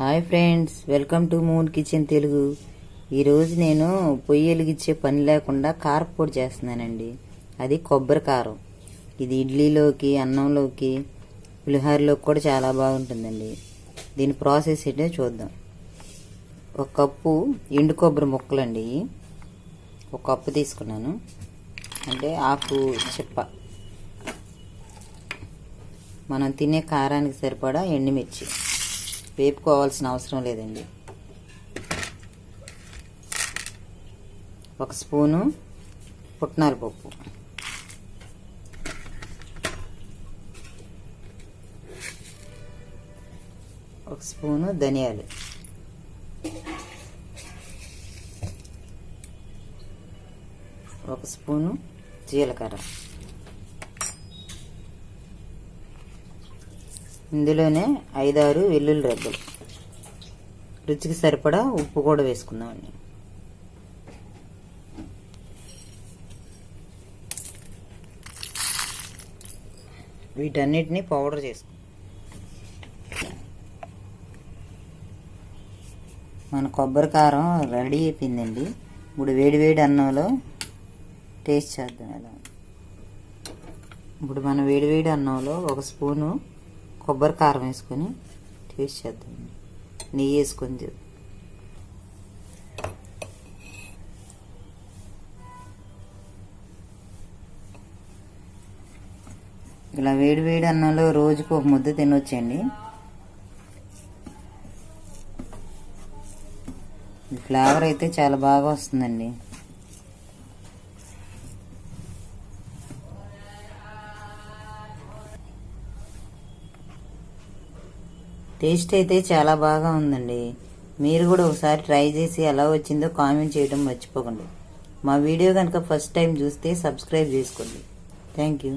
Hi friends welcome to Moon Kitchen Telugu. ఈరోజు నేను పొయ్యి వెలిగించే పని లేకుండా కారపొడి చేస్తున్నానండి. అది కొబ్బరి కారం. ఇది ఇడ్లీలోకి అన్నంలోకి పులిహోరలోకి కూడా చాలా బాగుంటుందండి. దీని ప్రాసెస్ ఏంటో చూద్దాం. ఒక కప్పు ఎండు కొబ్బరి ముక్కలండి. ఒక కప్పు తీసుకున్నాను. అంటే ఆకు చిప్ప. మనం తినే కారానికి సరిపడా ఎండుమిర్చి. వేపుకోవాల్సిన అవసరం లేదండి. ఒక స్పూను పుట్నాల పప్పు. ఒక స్పూను ధనియాలు. ఒక స్పూను జీలకర్ర. ఇందులోనే ఐదారు వెల్లుల్లి రెబ్బలు. రుచికి సరిపడా ఉప్పు కూడా వేసుకుందామండి. వీటన్నిటిని పౌడర్ చేసుకుందాం. మన కొబ్బరి కారం రెడీ అయిపోయిందండి. ఇప్పుడు వేడి వేడి అన్నంలో టేస్ట్ చేద్దాం ఎలా ఇప్పుడు మన వేడి వేడి అన్నంలో ఒక స్పూను కొబ్బరి కారం వేసుకొని టేస్ట్ చేద్దామండి నెయ్యి వేసుకొని ఇలా వేడి వేడి అన్నంలో రోజుకు ఒక ముద్ద తినొచ్చండి. ఫ్లేవర్ అయితే చాలా బాగా వస్తుందండి. టేస్ట్ అయితే చాలా బాగా ఉందండి. మీరు కూడా ఒకసారి ట్రై చేసి ఎలా వచ్చిందో కామెంట్ చేయడం మర్చిపోకండి. మా వీడియో కనుక ఫస్ట్ టైం చూస్తే సబ్స్క్రైబ్ చేసుకోండి. Thank you.